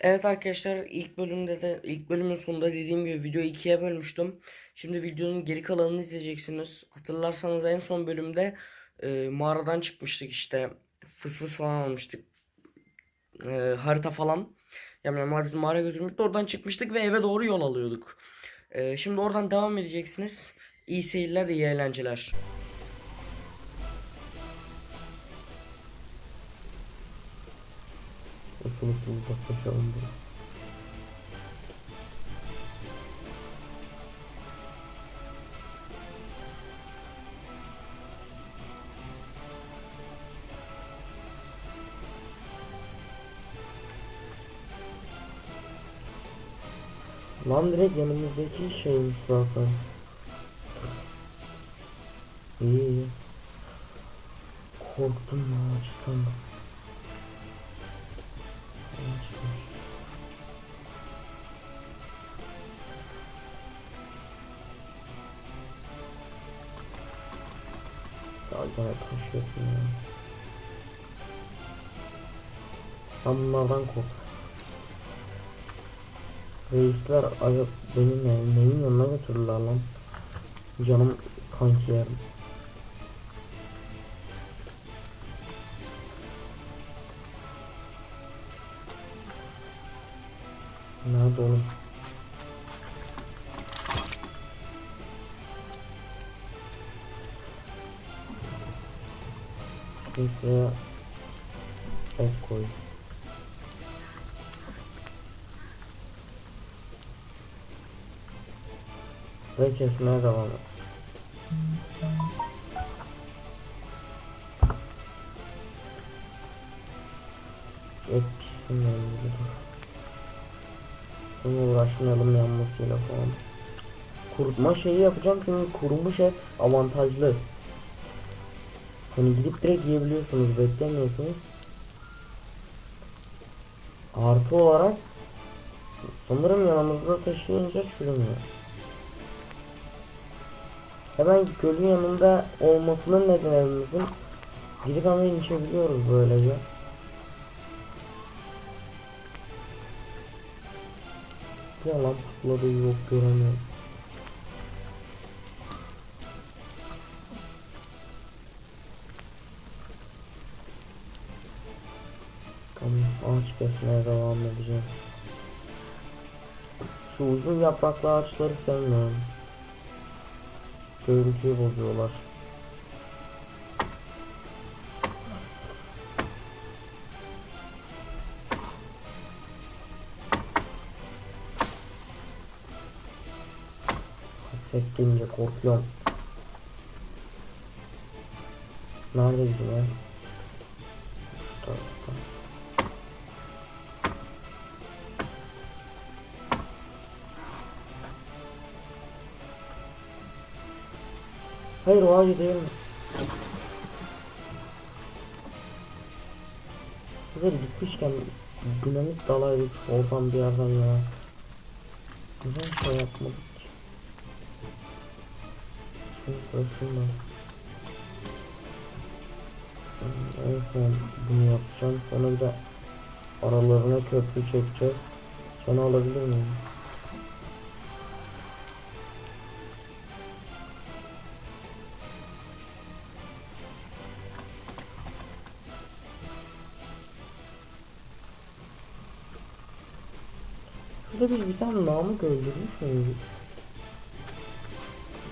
Evet arkadaşlar ilk bölümde de ilk bölümün sonunda dediğim gibi videoyu ikiye bölmüştüm. Şimdi videonun geri kalanını izleyeceksiniz. Hatırlarsanız en son bölümde e, mağaradan çıkmıştık işte. Fıs fıs falan almıştık. E, harita falan. Yani Memar bizi mağaraya götürmüştü. Oradan çıkmıştık ve eve doğru yol alıyorduk. E, şimdi oradan devam edeceksiniz. İyi seyirler, iyi eğlenceler. Usul uzaklaşalım diye. Lan direkt yanımızdaki şeymiş zaten. İyi iyi. Korktum ya açıktan. Ya. Ben bunlardan kork. Reisler ayıp benim yani neyin yanına götürürler lan. Canım kanki yerim. Nerede oğlum? Şuraya et koy. Ve kesmeye devam et. Et Bunu uğraşmayalım yanmasıyla falan. Kurutma şeyi yapacağım çünkü kurumuş et avantajlı. Hani gidip direkt yiyebiliyorsunuz, beklemiyorsunuz. Artı olarak sanırım yanımızda taşıyınca çürümüyor. Hemen gölün yanında olmasının nedeni evimizin gidip hemen içebiliyoruz böylece. Yalan pusuladığı yok göremiyorum. Kesmeye devam edeceğim. Şu uzun yapraklı ağaçları sevmiyorum. Görüntüyü bozuyorlar. Ses gelince korkuyorum. Nerede bizim. Hayır o ağacı değil mi? Hazır gitmişken dinamit dalaydık oradan bir yerden ya. Neden şey yapmadık ki? Şimdi sırasında. Hmm, En son bunu yapacağım. Sonra bir de aralarına köprü çekeceğiz. Seni alabilir miyim? Şurada biz bir tane Namık öldürmüş müydük?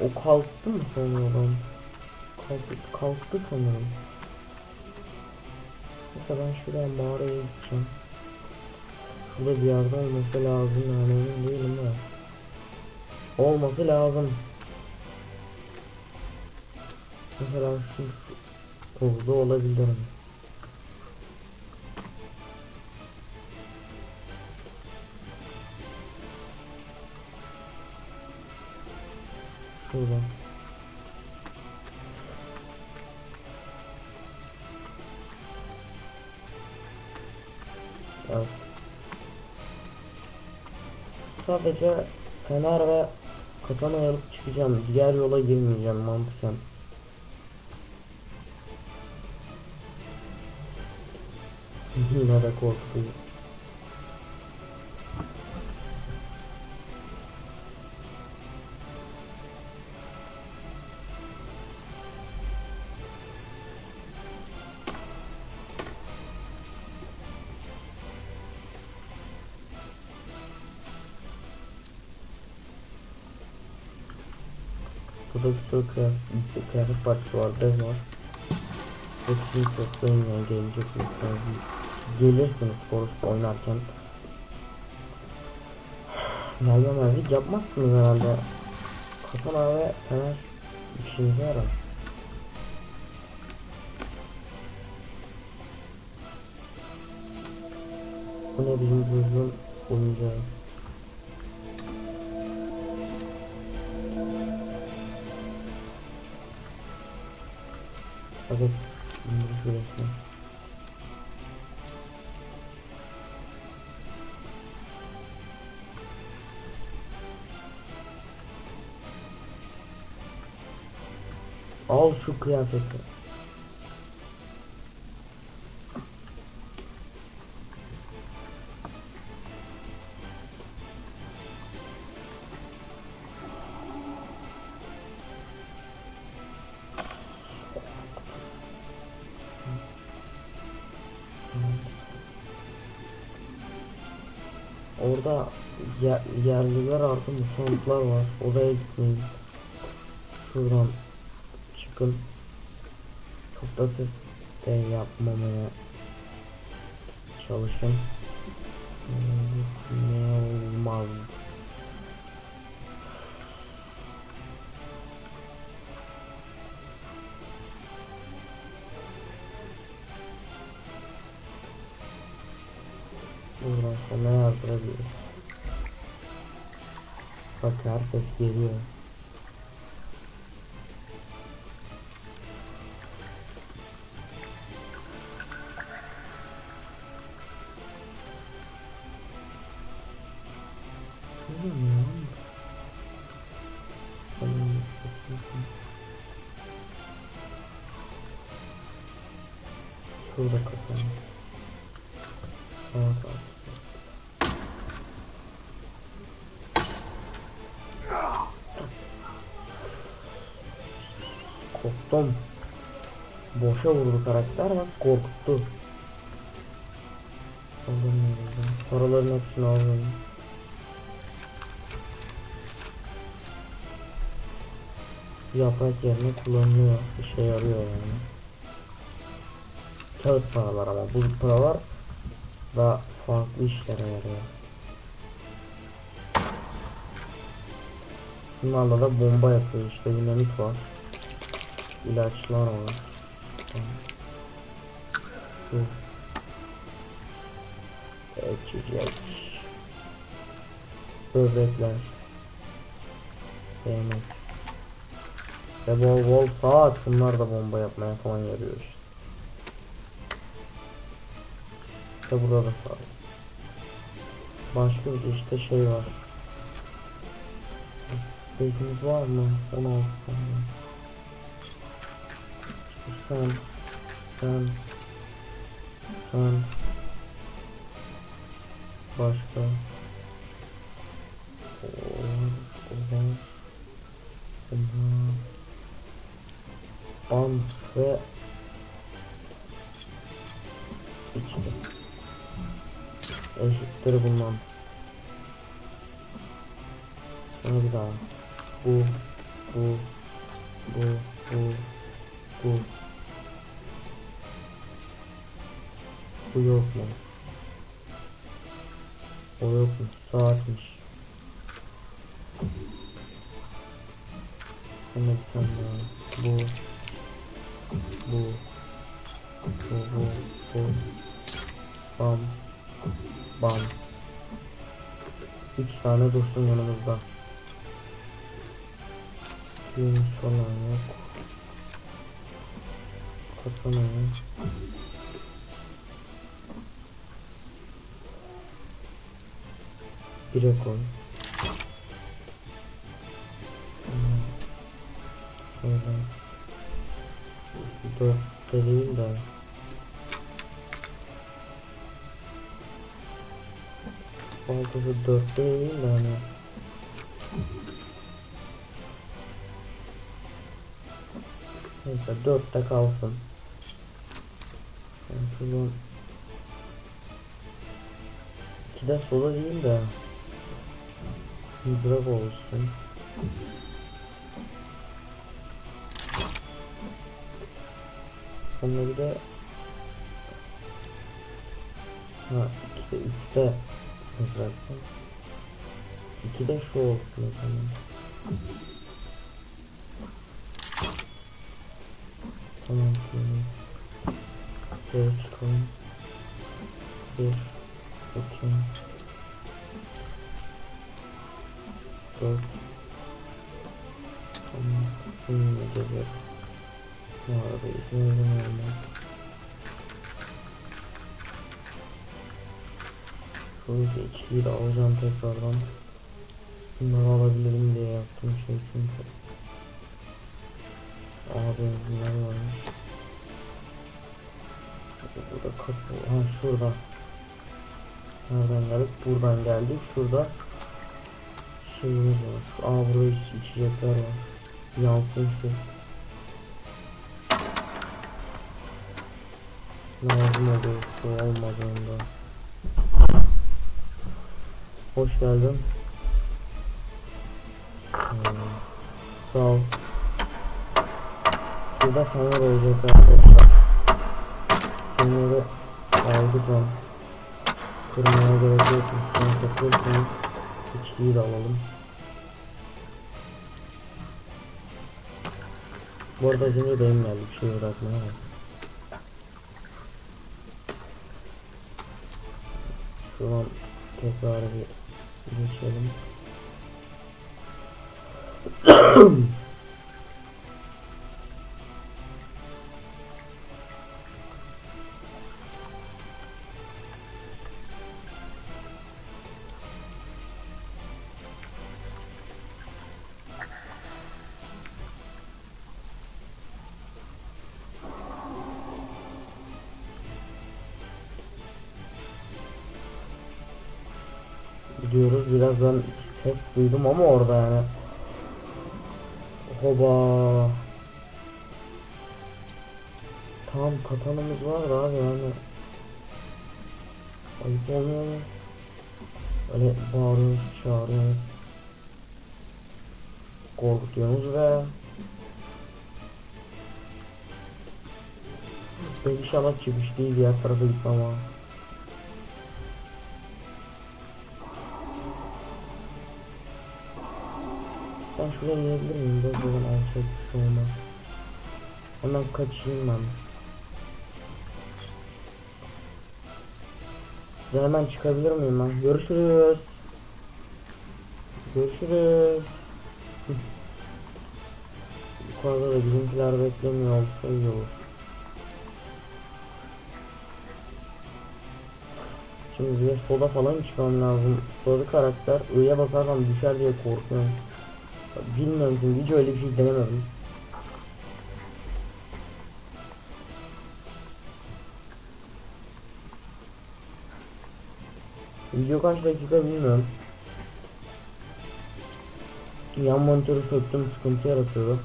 O kalktı mı sonradan? Kalktı, kalktı sanırım. Mesela ben şuraya mağaraya gideceğim. Şurada bir yerde olması lazım yani emin değilim de. Olması lazım. Mesela şu tozda olabilirim. Evet. Sadece fener ve katana alıp çıkacağım. Diğer yola girmeyeceğim mantıken. Yine de korkutucu. Kıyafet, parçası var, bez var. Toplayın yani gelecek misiniz? Gelirsiniz Forest oynarken. Merve merve yapmazsınız herhalde. Katana ve fener işinize yarar. Bu ne bizim çocuğun oyuncağı. Evet, indir. Al şu kıyafeti. Orada yer, yerliler artı mutantlar var. Oraya gitmeyin. Şuradan çıkın. Çok da ses de yapmamaya çalışın. Hmm, Ne olmaz. Buradan sonra yazdırabiliriz. Bak her ses geliyor. Oğlum ya. Oğlum, Korktum. Boşa vurdu karakter bak korkuttu. Alamıyorum. Paraların hepsini alıyorum. Yaprak yerine kullanılıyor. İşe yarıyor yani. Kağıt paralar ama bu paralar da farklı işlere yarıyor. Bunlarla da bomba yapıyor işte dinamit var. İlaçlar var. Su. İçecek. Böbrekler. Yemek. Ve bol bol saat bunlar da bomba yapmaya falan yarıyor işte. İşte burada da saat. Başka bir işte şey var. Bezimiz var mı? 16 tane. Sen, sen, sen, başka, oğlan, oğlan, bant ve içki. Eşittir bundan. Sonra bir daha. Bu, bu, bu, bu, bu. Bu yok mu? O yok mu? Saatmiş. Daha. Bu. Bu. Bu, bu, bu. Bam. Bam. Üç tane dursun yanımızda. Birimiz falan yok. Katana Bire koy. Şöyle. Dörtte değil de. Baltası dörtte değil de hani. Neyse dörtte kalsın. Yani şuradan İki de sola değil de Bravo olsun. Sonra bir de Ha 2'de 3'de yapacaktım. 2'de şu olsun o zaman. Tamam tamam. Şöyle çıkalım. Bir. Bakayım. Tamam. Şimdi gelir. Bu arada izin veremiyorum ben. Şöyle içkiyi de alacağım tekrardan. Bunları alabilirim diye yaptım şey çünkü. Aa benzinler varmış. Burada kapı. Ha şurada. Nereden geldik? Buradan geldik. Şurada şeyimiz var. Aa içecekler var. Yansın şu. Lazım oluyor su olmadığında. Hoş geldin. Hmm, Sağ ol. Şurada fener olacak arkadaşlar. Feneri aldık ben. Kırmaya gerek yok. Üstüne takıyorsanız içkiyi de alalım. Bu arada önce benim geldi bir şey bırakmaya bak. Şuradan tekrar bir geçelim. ben ses duydum ama orada yani. Hoba. Tam katanımız var abi yani. Ayıp olmuyor mu? Öyle bağırıyoruz, çağırıyoruz. Korkutuyorsunuz ve Ben inşallah çıkış değil diğer tarafa gitmem ama. Ben şuraya inebilir miyim? Biraz zaman alçak bir şey olmaz. Hemen kaçayım ben. Size hemen çıkabilir miyim ben? Görüşürüz. Görüşürüz. Yukarıda da bizimkiler beklemiyor olsa iyi olur. Şimdi soda falan içmem lazım. Soda karakter I'ye basarsam düşer diye korkuyorum. Bilmiyorum çünkü hiç öyle bir şey denemedim. Video kaç dakika bilmiyorum. Yan monitörü söktüm sıkıntı yaratıyordu.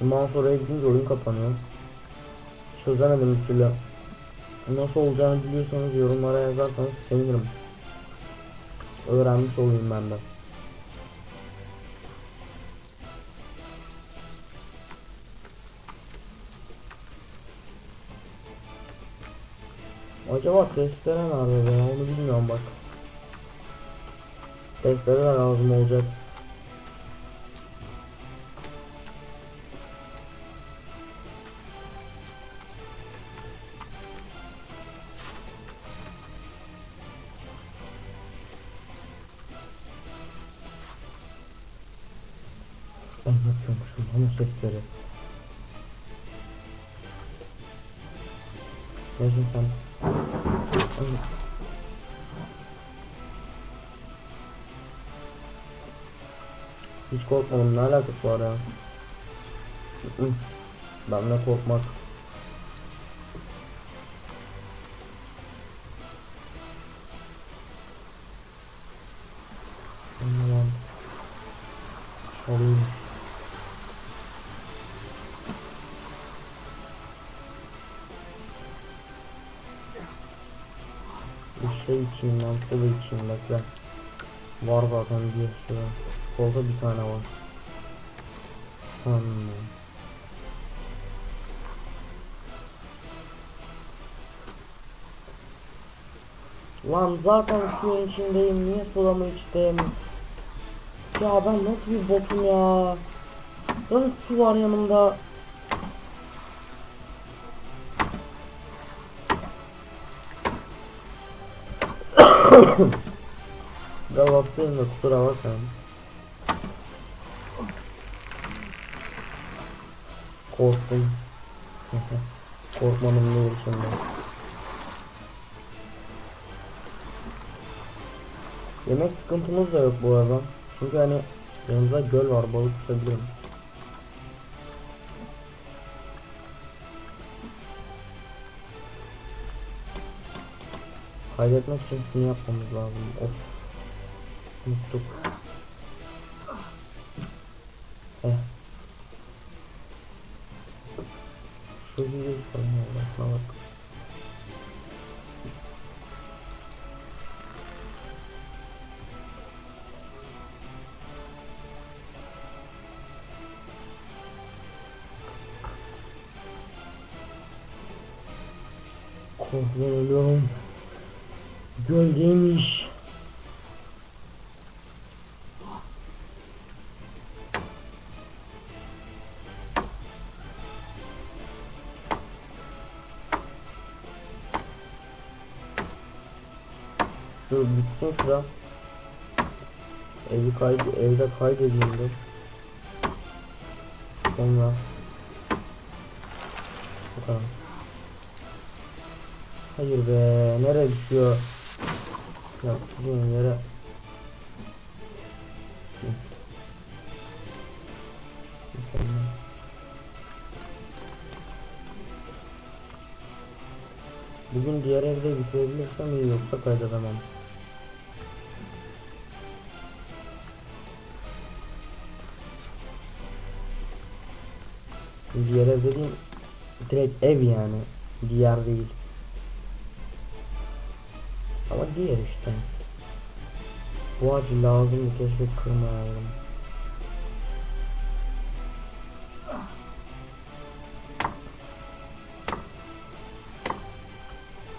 Mouse oraya gidince oyun kapanıyor. Çözemedim bir türlü. Nasıl olacağını biliyorsanız yorumlara yazarsanız sevinirim. Öğrenmiş olayım ben de. Acaba testere nerede be? Onu bilmiyorum bak. Testere de lazım olacak. Korkmadım ne alakası var ya? Hı hı. Ben de korkmak. Anlamam. Çalayım. Bir şey içeyim ben, kola içeyim bekle. Var zaten bir sürü. Solda bir tane var. Hmm. Lan zaten suyun içindeyim. Niye solamı içtim? Ya ben nasıl bir botum ya? Zaten su var yanımda. Biraz hastayım da kusura bakmayın. Korktum. Korkmanın ne şimdi. Yemek sıkıntımız da yok bu arada. Çünkü hani yanımızda göl var balık tutabilirim. Kaydetmek için şunu yapmamız lazım. Of. Unuttuk. Kontrol ediyorum. Göldeymiş. Dur bitsin şura. Evi kaydı, evde kaydedeyim dur. Sonra. Bakalım. Hayır be, nereye düşüyor? Ya düşüyor yere. Bugün diğer evde bitirebilirsem iyi yoksa kaydedemem. Diğer ev dediğim direkt ev yani. Diğer değil. Ama diğer işte. Bu ağacı lazım keşke kırmayalım.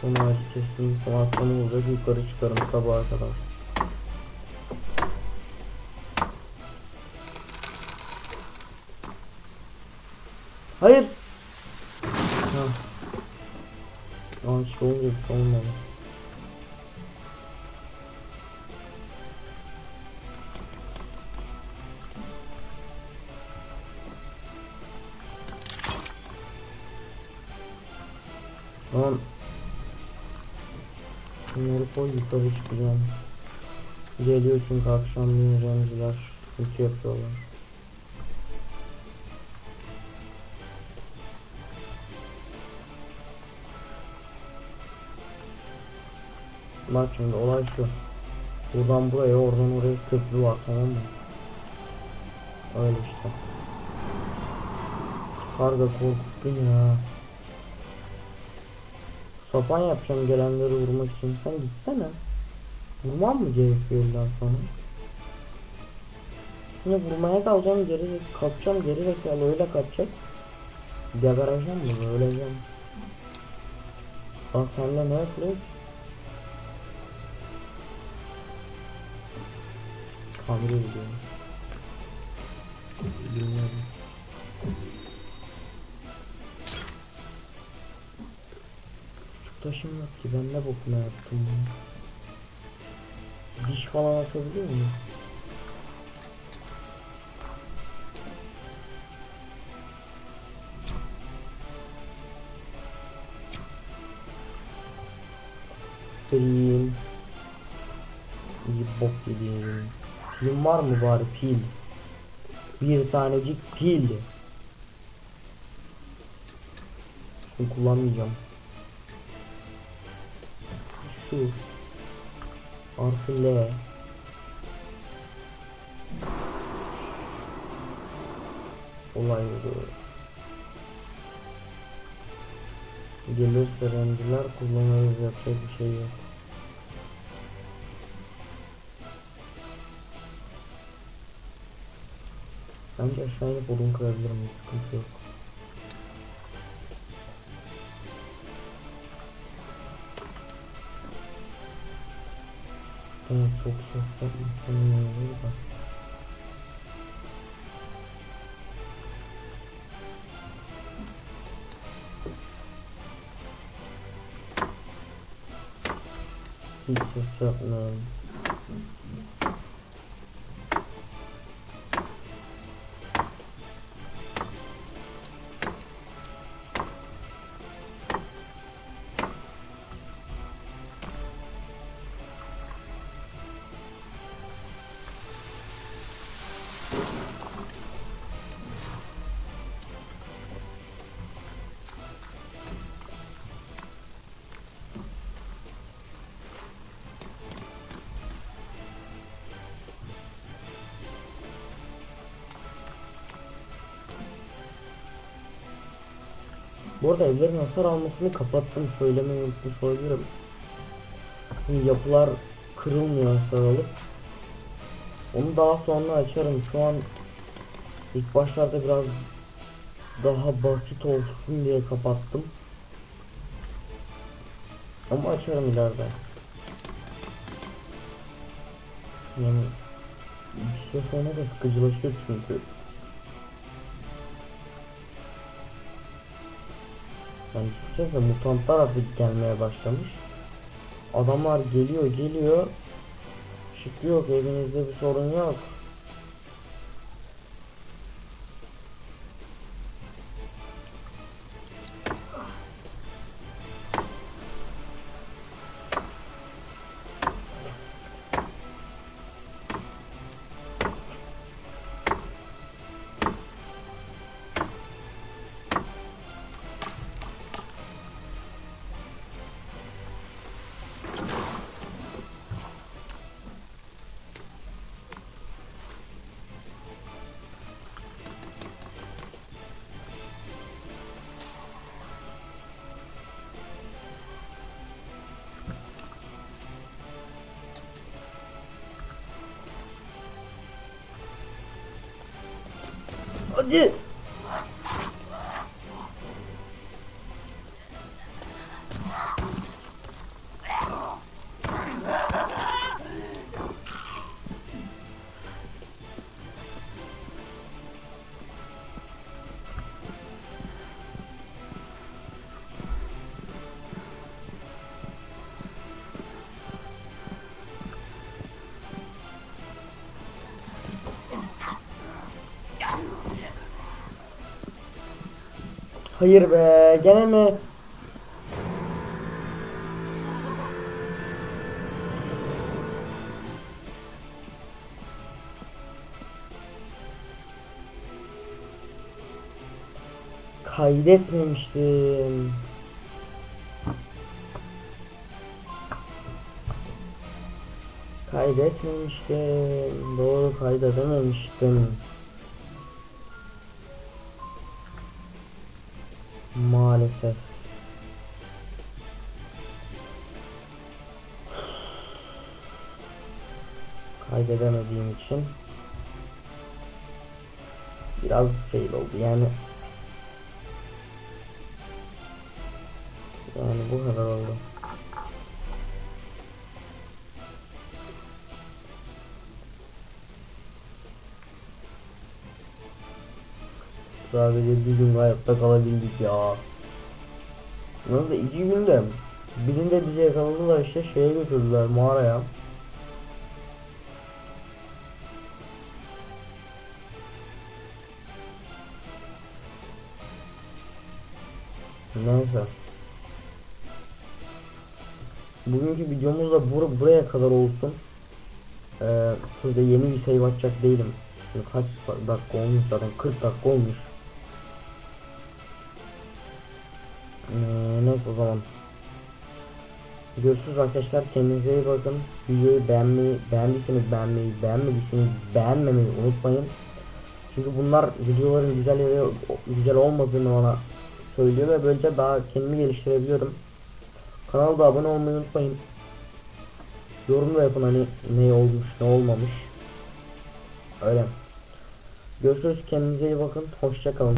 Son ağacı kestim. Son akşam olacak yukarı çıkarım sabaha kadar. Hayır. Ha. Ağaç olmadı. Tamam. Bunları koy yukarı çıkacağım. Geliyor çünkü akşam renciler sıkıntı yapıyorlar. Bak şimdi olay şu. Buradan buraya oradan oraya köprü var tamam mı? Öyle işte. Karga korkuttun ya. Sapan yapacağım gelenleri vurmak için. Sen gitsene. Vurmam mı gerekiyor illa sonra? Şimdi vurmaya kalacağım geri kapacağım geri zekalı öyle kaçacak. Gebereceğim mi öleceğim. Lan senle ne yapıyor? Tamir ediyorum. Bilmiyorum. Taşım yok ki ben ne bokuna yaptım bunu. Diş falan atabiliyor muyum? Pil. İyi bok yedim. Pilim var mı bari pil? Bir tanecik pil. Şunu kullanmayacağım. Şu. L. Olay bu. Gelirse renciler kullanırız yapacak bir şey yok. Bence aşağı inip odun kırabilirim. Sıkıntı yok. Evet, çok yapmasın iyi olur da. Hiç ses. Bu arada evlerin hasar almasını kapattım söylemeyi unutmuş olabilirim. Şimdi yapılar kırılmıyor hasar alıp. Onu daha sonra açarım. Şu an ilk başlarda biraz daha basit olsun diye kapattım. Ama açarım ileride. Yani bir süre sonra da sıkıcılaşıyor çünkü. Yani düşünsenize mutantlar artık gelmeye başlamış. Adamlar geliyor geliyor. Şıkkı yok evinizde bir sorun yok. 你 Hayır be gene mi? Kaydetmemiştim. Kaydetmemiştim. Doğru kaydedememiştim. Maalesef. Kaydedemediğim için biraz fail oldu yani yani bu kadar oldu. Sadece bir gün hayatta kalabildik ya. Nasıl iki günde birinde bizi yakaladılar işte şeye götürdüler mağaraya. Neyse. Bugünkü videomuz da bur buraya kadar olsun. Ee, sözde yeni bir save açacak değilim. Şimdi kaç dakika olmuş zaten 40 dakika olmuş. Ee, o zaman. Görüşürüz arkadaşlar. Kendinize iyi bakın. Videoyu beğenmeyi, beğendiyseniz beğenmeyi, beğenmediyseniz beğenmemeyi unutmayın. Çünkü bunlar videoların güzel da güzel olmadığını bana söylüyor ve böylece daha kendimi geliştirebiliyorum. Kanala da abone olmayı unutmayın. Yorum da yapın hani ne olmuş ne olmamış. Öyle. Görüşürüz kendinize iyi bakın. Hoşça kalın.